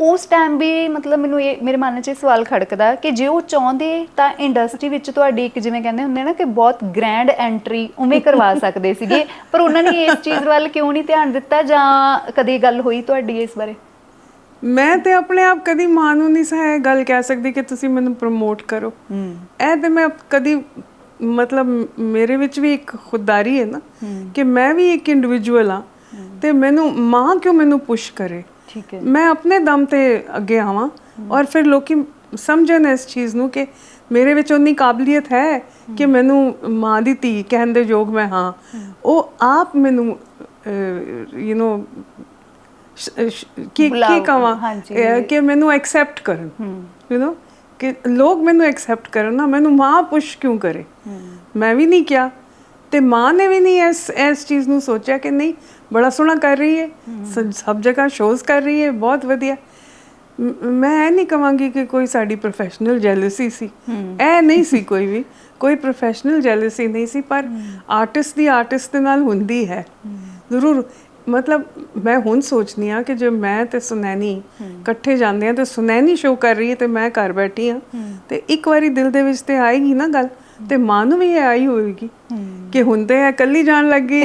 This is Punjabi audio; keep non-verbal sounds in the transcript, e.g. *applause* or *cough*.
ਉਸ ਟਾਈਮ ਵੀ ਮਤਲਬ ਮੈਨੂੰ ਇਹ ਮੇਰੇ ਮਨ 'ਚ ਇਹ ਸਵਾਲ ਖੜਕਦਾ ਕਿ ਜੇ ਉਹ ਚਾਹੁੰਦੇ ਤਾਂ ਇੰਡਸਟਰੀ ਵਿੱਚ ਤੁਹਾਡੀ ਇੱਕ ਜਿਵੇਂ ਕਹਿੰਦੇ ਹੁੰਦੇ ਨਾ ਕਿ ਬਹੁਤ ਗ੍ਰੈਂਡ ਐਂਟਰੀ ਉਵੇਂ ਕਰਵਾ *laughs* ਸਕਦੇ ਸੀਗੇ। ਪਰ ਉਹਨਾਂ ਨੇ ਇਸ ਚੀਜ਼ ਵੱਲ ਕਿਉਂ ਨਹੀਂ ਧਿਆਨ ਦਿੱਤਾ ਜਾਂ ਕਦੀ ਗੱਲ ਹੋਈ ਤੁਹਾਡੀ ਇਸ ਬਾਰੇ? ਮੈਂ ਤੇ ਆਪਣੇ ਆਪ ਕਦੀ ਮਾਂ ਨੂੰ ਨਹੀਂ ਸਾ ਇਹ ਗੱਲ ਕਹਿ ਸਕਦੀ ਕਿ ਤੁਸੀਂ ਮੈਨੂੰ ਪ੍ਰਮੋਟ ਕਰੋ। ਇਹ ਤੇ ਮੈਂ ਕਦੀ ਮਤਲਬ ਮੇਰੇ ਵਿੱਚ ਵੀ ਇੱਕ ਖੁਦਦਾਰੀ ਹੈ ਨਾ ਕਿ ਮੈਂ ਵੀ ਇੱਕ ਇੰਡੀਵਿਜੂਅਲ ਆ ਤੇ ਮੈਨੂੰ ਮਾਂ ਕਿਉਂ ਮੈਨੂੰ ਪੁਸ਼ ਕਰੇ? ਠੀਕ ਹੈ ਮੈਂ ਆਪਣੇ ਦਮ ਤੇ ਅੱਗੇ ਆਵਾਂ ਔਰ ਫਿਰ ਲੋਕੀ ਸਮਝਣ ਇਸ ਚੀਜ਼ ਨੂੰ ਕਿ ਮੇਰੇ ਵਿੱਚ ਉਨੀ ਕਾਬਲੀਅਤ ਹੈ ਕਿ ਮੈਨੂੰ ਮਾਂ ਦੀ ਧੀ ਕਹਿਣ ਦੇ ਯੋਗ ਮੈਂ ਹਾਂ ਉਹ ਆਪ ਮੈਨੂੰ ਯੂ نو ਕੀ ਕੀ ਬੁਲਾਓ, ਕਵਾਂ ਹਾਂਜੀ। ਇਹ ਕਿ ਮੈਨੂੰ ਐਕਸੈਪਟ ਕਰਨ ਯੂ نو ਕਿ ਲੋਕ ਮੈਨੂੰ ਐਕਸੈਪਟ ਕਰਨ ਨਾ ਮੈਨੂੰ ਮਾਂ ਪੁਸ਼ ਕਿਉਂ ਕਰੇ ਮੈਂ ਵੀ ਨਹੀਂ ਕਿਹਾ ਤੇ ਮਾਂ ਨੇ ਵੀ ਨਹੀਂ ਇਸ ਇਸ ਚੀਜ਼ ਨੂੰ ਸੋਚਿਆ ਕਿ ਨਹੀਂ ਬੜਾ ਸੋਹਣਾ ਕਰ ਰਹੀ ਹੈ ਸਭ ਜਗ੍ਹਾ ਸ਼ੋਜ਼ ਕਰ ਰਹੀ ਹੈ ਬਹੁਤ ਵਧੀਆ। ਮ- ਇਹ ਨਹੀਂ ਕਵਾਂਗੀ ਕਿ ਕੋਈ ਸਾਡੀ ਪ੍ਰੋਫੈਸ਼ਨਲ ਜੈਲਸੀ ਸੀ। ਇਹ ਨਹੀਂ ਸੀ ਕੋਈ ਵੀ ਕੋਈ ਪ੍ਰੋਫੈਸ਼ਨਲ ਜੈਲਸੀ ਨਹੀਂ ਸੀ ਪਰ ਆਰਟਿਸਟ ਦੀ ਆਰਟਿਸਟ ਦੇ ਨਾਲ ਹੁੰਦੀ ਹੈ। ਜ਼ਰੂਰ ਮਤਲਬ ਮੈਂ ਹੁਣ ਸੋਚਨੀ ਆ ਕਿ ਜੇ ਮੈਂ ਤੇ ਸੁਨੈਣੀ ਇਕੱਠੇ ਜਾਂਦੇ ਆ ਤੇ ਸੁਨੈਣੀ ਸ਼ੋਅ ਕਰ ਰਹੀ ਹੈ ਤੇ ਮੈਂ ਘਰ ਬੈਠੀ ਆ ਤੇ ਇੱਕ ਵਾਰੀ ਦਿਲ ਦੇ ਵਿੱਚ ਤੇ ਆਏਗੀ ਨਾ ਗੱਲ। ਤੇ ਮਾਂ ਨੂੰ ਵੀ ਇਹ ਆਈ ਹੋਏਗੀ ਕਿ ਹੁਣ ਤੇ ਇਹ ਇਕੱਲੀ ਜਾਣ ਲੱਗੀ